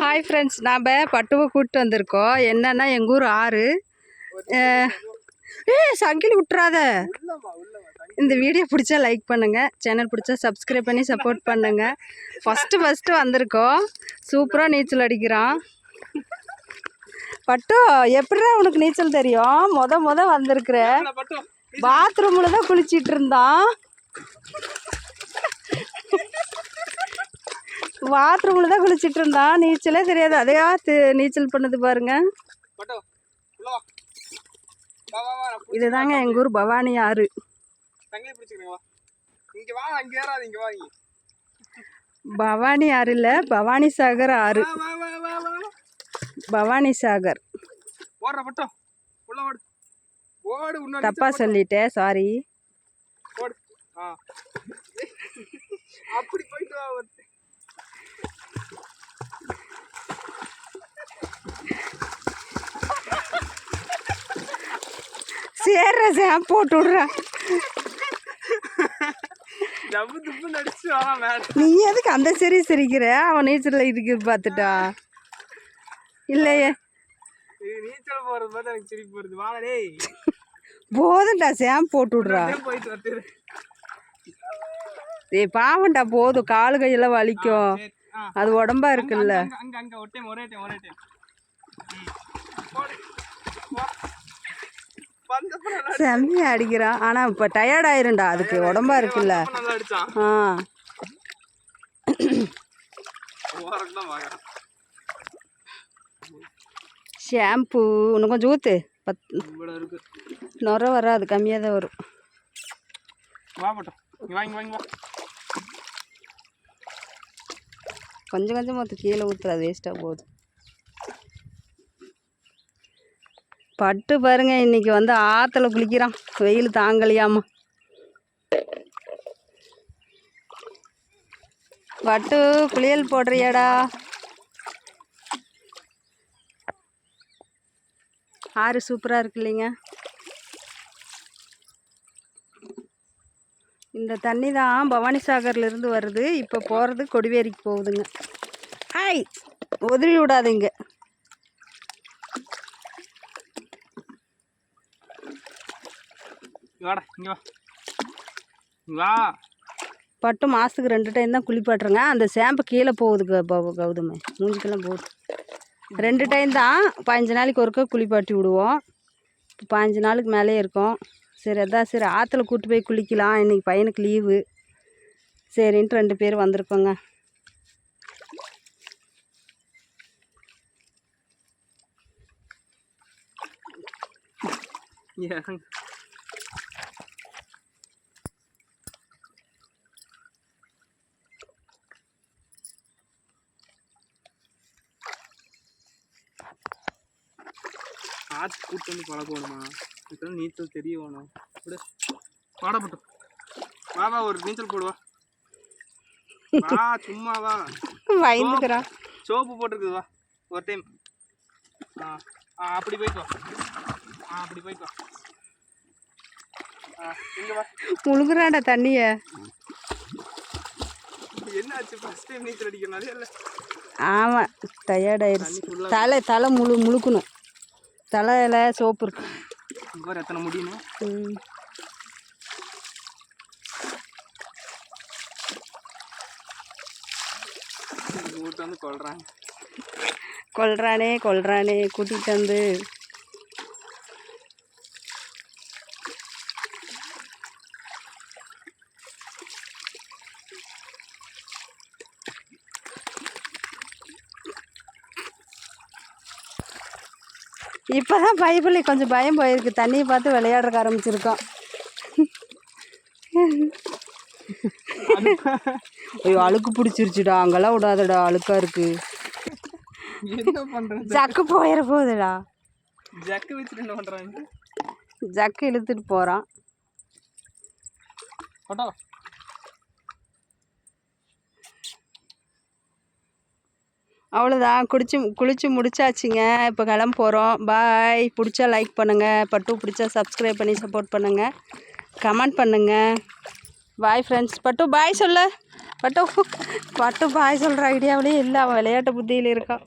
Hi friends நாம் பட்டுவை கூப்பிட்டு வந்திருக்கோம். என்னன்னா எங்கள் ஊர் ஆறு. ஏ சங்கிலி விட்டுறாத. இந்த வீடியோ பிடிச்சா லைக் பண்ணுங்கள் சேனல் பிடிச்சா சப்ஸ்கிரைப் பண்ணி சப்போர்ட் பண்ணுங்கள் ஃபஸ்ட்டு ஃபஸ்ட்டு வந்திருக்கோம். சூப்பராக நீச்சல் அடிக்கிறான். பட்டு எப்படிடா உனக்கு நீச்சல் தெரியும்? மொத மொத வந்திருக்கிற. பாத்ரூமில் தான் குளிச்சிட்டு இருந்தான். பாத்ரூமில் தான் குளிச்சிட்டு இருந்தான் நீச்சலே தெரியாது. அதையா நீச்சல் பண்ணது பாருங்க. இதுதாங்க எங்கள் ஊர் பவானி ஆறு. பவானி ஆறு இல்லை பவானி சாகர் ஆறு. பவானி சாகர். தப்பா சொல்லிட்டேன் சாரி அப்படி போயிட்டு சேர்ற சேம் போட்டு விட்றேன் நீ எதுக்கு அந்த சரி சிரிக்கிற? அவன் நீச்சல் இருக்கு பார்த்துட்டா. இல்லையே. நீச்சல் போறது பார்த்து எனக்கு சிரிப்பு வருது. டேய். போதும்டா சேம் போட்டு விட்றா. ஏய் பாவம்டா போதும். காலு கையெல்லாம் வலிக்கும். அது உடம்பா இருக்குல்ல. அங்க அங்க அங்க ஒரு டைம் ஒரே டைம் ஒரே டைம் போடு போ. வந்தப்ப நல்லா செம்மையா அடிக்கிறான் ஆனா இப்ப டயர்ட் ஆயிரும்டா அதுக்கு உடம்பா இருக்குல்ல. ஆ. ஷாம்பு. இன்னும் கொஞ்சம் ஊற்று பத் நுர வராது. கம்மியாக தான் வரும் கொஞ்சம் கொஞ்சம் ஊற்று கீழே ஊற்றுறது வேஸ்ட்டாக போகுது. பட்டு பாருங்க இன்னைக்கு வந்து ஆற்றுல குளிக்கிறான். வெயில் தாங்கலையாமா. பட்டு குளியல் போடுறியாடா. ஆறு சூப்பராக இருக்கு இல்லைங்க. இந்த தண்ணி தான் பவானி சாகர்லேருந்து வருது. இப்போ போகிறது கொடிவேரிக்கு போகுதுங்க. ஹாய் உதறி விடாதீங்க. வாடா இங்க வா. வா. பட்டு மாதத்துக்கு ரெண்டு டைம் தான் குளிப்பாட்டுறேங்க அந்த ஷாம்பு கீழே போகுது கௌதம மூஞ்சிக்கெல்லாம் போகுது. ரெண்டு டைம் தான் பதினஞ்சு நாளைக்கு ஒருக்கா குளிப்பாட்டி விடுவோம். இப்போ பதினஞ்சு நாளுக்கு மேலே இருக்கும். சரி அதான் சரி ஆற்றுல கூட்டி போய் குளிக்கலாம். இன்னைக்கு பையனுக்கு லீவு சரின்ட்டு ரெண்டு பேர் வந்திருக்கோங்க. இறங்கு. ஆத்து கூட்டு வந்து பழக்கணுமா இப்பதான் நீச்சல் தெரிய வேணும் விடு பாடப்பட்டும் வா வா ஒரு நீச்சல் போடுவா வா. சும்மா வா. பயந்துக்கிறான் சோப்பு போட்டிருக்குது வா. ஒரு டைம் ஆ ஆ அப்படி போய்க்கோ ஆ அப்படி போய்க்கோ முழுகுறான்டா தண்ணியை. என்ன ஆச்சு ஃபர்ஸ்ட் டைம் நீச்சல் அடிக்கிறனாலே இல்லை. ஆமாம் டயர்ட் ஆயிடுச்சு. தண்ணி ஃபுல்லாக தலை தலை முழு முழுக்கணும். தலையில் சோப்பு இருக்கு. எத்தனை முடியும்னு ம். வீட்டு வந்து கொள்றாங்க கொல்றானே கொல்றானே கூட்டிகிட்டு வந்து இப்போதான் பைபிள் கொஞ்சம் பயம் போயிருக்கு. தண்ணியை பார்த்து விளையாடுறக்க ஆரம்பிச்சிருக்கோம். ஐயோ அழுக்கு பிடிச்சிருச்சுடா. அங்கெல்லாம் விடாதடா அழுக்கா இருக்கு. என்ன பண்ணுறது ஜக்கு போயிட போகுதுடா ஜக்கு வச்சுட்டு என்ன பண்ணுறாங்க ஜக்கு இழுத்துட்டு போகிறான் அவ்வளோதான் குடிச்சு குளிச்சு முடிச்சாச்சுங்க. இப்போ கிளம்ப போகிறோம் பாய் பிடிச்சா லைக் பண்ணுங்கள் பட்டு பிடிச்சா சப்ஸ்கிரைப் பண்ணி சப்போர்ட் பண்ணுங்கள் கமெண்ட் பண்ணுங்கள் பாய் ஃப்ரெண்ட்ஸ் பட்டு பாய் சொல்லு. பட்டு பட்டு பாய் சொல்கிற ஐடியாவிலே இல்லை. அவன் விளையாட்டு புத்தியில் இருக்கான்.